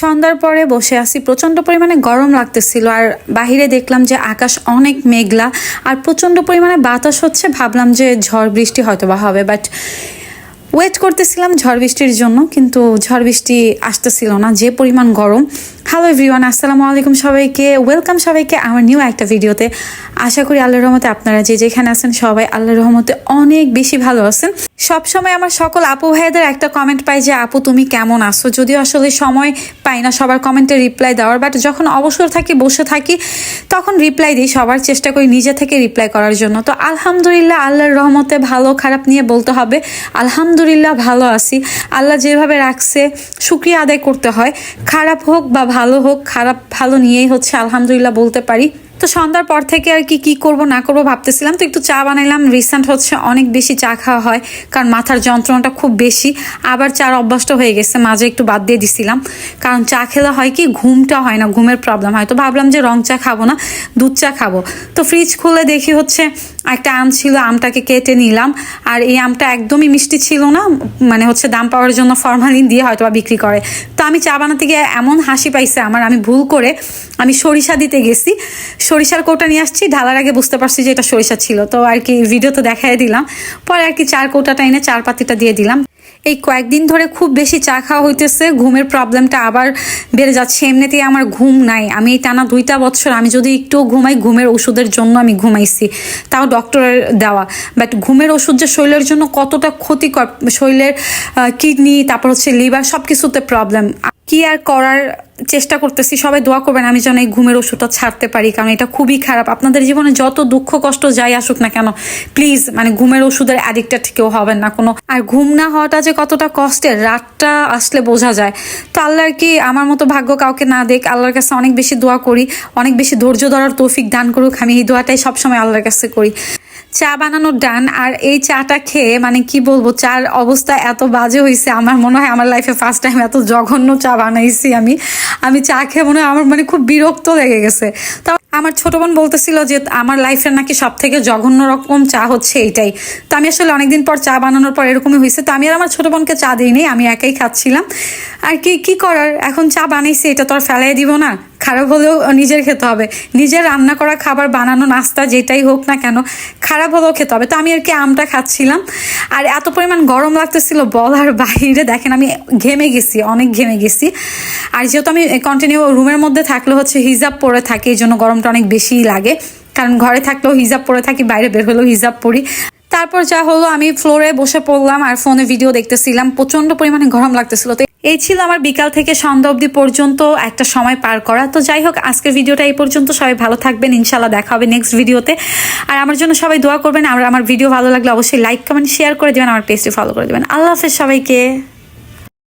সন্ধ্যার পরে বসে আছি। প্রচণ্ড পরিমাণে গরম লাগতেছিল আর বাহিরে দেখলাম যে আকাশ অনেক মেঘলা আর প্রচণ্ড পরিমাণে বাতাস হচ্ছে। ভাবলাম যে ঝড় বৃষ্টি হয়তো বা হবে বাট ওয়েট করতেছিলাম ঝড় বৃষ্টির জন্য, কিন্তু ঝড় বৃষ্টি আসতেছিল না, যে পরিমাণ গরম। হ্যালো এভরিওয়ান আসসালামু আলাইকুম সবাইকে। ওয়েলকাম সবাইকে আমার নিউ একটা ভিডিওতে আশা করি আল্লাহর রহমতে আপনারা যে যেখানে আছেন সবাই আল্লাহর রহমতে অনেক বেশি ভালো আছেন। সবসময় আমার সকল আপু ভাইদের একটা কমেন্ট পাই যে, আপু, তুমি কেমন আসো যদিও আসলে সময় পাই না সবার কমেন্টে রিপ্লাই দেওয়ার বাট যখন অবসর থাকি, বসে থাকি, তখন রিপ্লাই দিই, সবার চেষ্টা করি নিজে থেকে রিপ্লাই করার জন্য। তো আলহামদুলিল্লাহ, আল্লাহর রহমতে ভালো খারাপ নিয়ে বলতে হবে। আলহামদুলিল্লাহ ভালো আছি। আল্লাহ যেভাবে রাখছে, শুক্রিয়া আদায় করতে হয়। খারাপ হোক বা ভালো হোক, খারাপ ভালো নিয়েই হচ্ছে আলহামদুলিল্লাহ বলতে পারি। তো সন্ধ্যার পর থেকে আর কি কি করব, না করব ভাবতেছিলাম। তো একটু চা বানাইলাম। রিসেন্ট হচ্ছে অনেক বেশি চা খাওয়া হয়, কারণ মাথার যন্ত্রণাটা খুব বেশি। আবার চার অভ্যস্ত হয়ে গেছে, মাঝে একটু বাদ দিয়ে দিছিলাম। কারণ চা খেলে হয় কি, ঘুমটা হয় না, ঘুমের প্রবলেম হয়। তো ভাবলাম যে রং চা খাব না, দুধ চা খাব। তো ফ্রিজ খুলে দেখি হচ্ছে একটা আম ছিল, আমটাকে কেটে নিলাম। আর এই আমটা একদমই মিষ্টি ছিল না মানে হচ্ছে দাম পাওয়ার জন্য ফরমালিন দিয়ে হয়তো বা বিক্রি করে। তো আমি চা বানাতে গিয়ে এমন হাসি পাইছে আমার, আমি ভুল করে আমি সরিষা দিতে গেছি। সরিষার কৌটা নিয়ে আসছি, ঢালার আগে বুঝতে পারছি যে এটা সরিষা ছিল। তো আর কি ভিডিও তো দেখাই দিলাম। পরে আর কি চার কৌটাটা এনে চার পাতিটা দিয়ে দিলাম। এই কয়েকদিন ধরে খুব বেশি চা খাওয়া হইতেছে, ঘুমের প্রবলেমটা আবার বেড়ে যাচ্ছে, এমনিতেই আমার ঘুম নাই। আমি এই টানা দুইটা বছর আমি যদি একটু ঘুমাই, ঘুমের ওষুধের জন্য আমি ঘুমাইছি। তাও ডক্টরের দেওয়া। বাট ঘুমের ওষুধ যে শরীরের জন্য কতটা ক্ষতিকর, শরীরের কিডনি তারপর হচ্ছে লিভার সব কিছুতে প্রবলেম কি আর করার চেষ্টা করতেছি? সবাই দোয়া করবেন আমি যেন এই ঘুমের ওষুধটা ছাড়তে পারি, কারণ এটা খুবই খারাপ। আপনাদের জীবনে যত দুঃখ কষ্ট যাই আসুক না কেন প্লিজ মানে ঘুমের ওষুধের অ্যাডিক্টেড কেউ হবেন না কোনো। আর ঘুম না হওয়াটা যে কতটা কষ্টের, রাতটা আসলে বোঝা যায়। তো আল্লাহর কি আমার মতো ভাগ্য কাউকে না দেখ, আল্লাহর কাছে অনেক বেশি দোয়া করি, অনেক বেশি ধৈর্য ধরার তৌফিক দান করুক, আমি এই দোয়াটাই সবসময় আল্লাহর কাছে করি। চা বানানোর ডান আর এই চাটা খেয়ে মানে কি বলব, চার অবস্থা এত বাজে হয়েছে আমার মনে হয় আমার লাইফে ফার্স্ট টাইম এত জঘন্য চা বানাইছি আমি। আমি চা খেয়ে মনে হয় আমার মানে খুব বিরক্ত লেগে গেছে। তো আমার ছোট বোন বলতেছিল যে, আমার লাইফের নাকি সব থেকে জঘন্য রকম চা হচ্ছে এইটাই। তো আমি আসলে অনেকদিন পর চা বানানোর পর এরকমই হয়েছে তো আমি আর আমার ছোট বোনকে চা দিইনি, আমি একাই খাচ্ছিলাম। আর কি কি করার? এখন চা বানাইছি, এটা তো আর ফেলাই দিব না। খারাপ হলেও নিজের খেতে হবে। নিজের রান্না করা খাবার, বানানো, নাস্তা যেটাই হোক না কেন, খারাপ হলেও খেতে হবে। তো আমি আর কি আমটা খাচ্ছিলাম। আর এত পরিমাণ গরম লাগতেছিল বলার বাইরে। দেখেন আমি ঘেমে গেছি, অনেক ঘেমে গেছি। আর যেহেতু আমি কন্টিনিউ রুমের মধ্যে থাকলে হচ্ছে হিজাব পরে থাকি, এই জন্য গরমটা অনেক বেশিই লাগে। কারণ ঘরে থাকলেও হিজাব পরে থাকি, বাইরে বের হলেও হিজাব পরি। তারপর যা হলো, আমি ফ্লোরে বসে পড়লাম আর ফোনে ভিডিও দেখতেছিলাম। প্রচণ্ড পরিমাণে গরম লাগতেছিল। তো এই ছিল আমার বিকাল থেকে সন্ধ্যা অব্দি পর্যন্ত একটা সময় পার করা। তো যাই হোক, আজকের ভিডিওটা এই পর্যন্ত। সবাই ভালো থাকবেন ইনশাল্লাহ দেখা হবে নেক্সট ভিডিওতে আর আমার জন্য সবাই দোয়া করবেন, আর আমার ভিডিও ভালো লাগলে অবশ্যই লাইক কমেন্ট শেয়ার করে দেবেন, আমার পেজটি ফলো করে দেবেন। আল্লাহ হাফেজ সবাইকে।